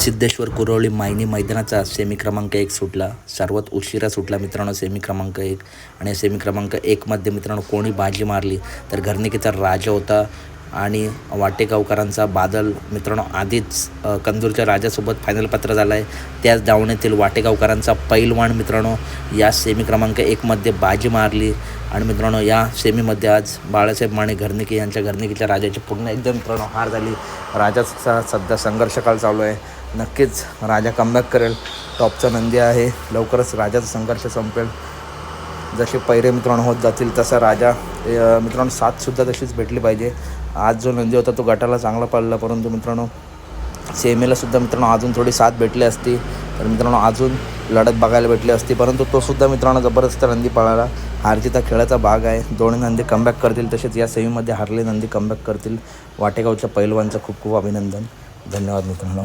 सिद्धेश्वर कुरवळी मायनी मैदानाचा सेमी क्रमांक एक सुटला. सर्वात उशिरा सुटला मित्रांनो सेमी क्रमांक एक. आणि सेमी क्रमांक एकमध्ये मित्रांनो कोणी बाजी मारली तर घरनिकेचा राजा होता. आणि वाटेगावकरांचा बादल मित्रांनो आधीच कंदूरच्या राजासोबत फायनल पात्र झाला आहे त्याच दावणीतील वाटेगावकरांचा पैलवान मित्रांनो या सेमी क्रमांक एकमध्ये बाजी मारली. आणि मित्रांनो या सेमीमध्ये आज बाळासाहेब माने घरनिके यांच्या घरनिकेच्या राजाची पूर्ण एकदम मित्रांनो हार झाली. राजाचा सध्या संघर्ष काळ चालू आहे. नक्कीच राजा कमबॅक करेल. टॉपचा नंदी आहे. लवकरच राजाचा संघर्ष संपेल. जसे पैरे मित्रांनो होत जातील तसा राजा मित्रांनो साथसुद्धा तशीच भेटली पाहिजे. आज जो नंदी होता तो गटाला चांगला पाळला. परंतु मित्रांनो सेमेलासुद्धा मित्रांनो अजून थोडी साथ भेटली असती. तर मित्रांनो अजून लढत बघायला भेटली असती. परंतु तोसुद्धा मित्रांनो जबरदस्त नंदी पळाला हारजीचा खेळाचा भाग आहे. दोन्ही नंदी कमबॅक करतील. तसेच या सेमीमध्ये हारले नंदी कमबॅक करतील. वाटेगावच्या पैलवानचं खूप खूप अभिनंदन. धन्यवाद मित्रांनो.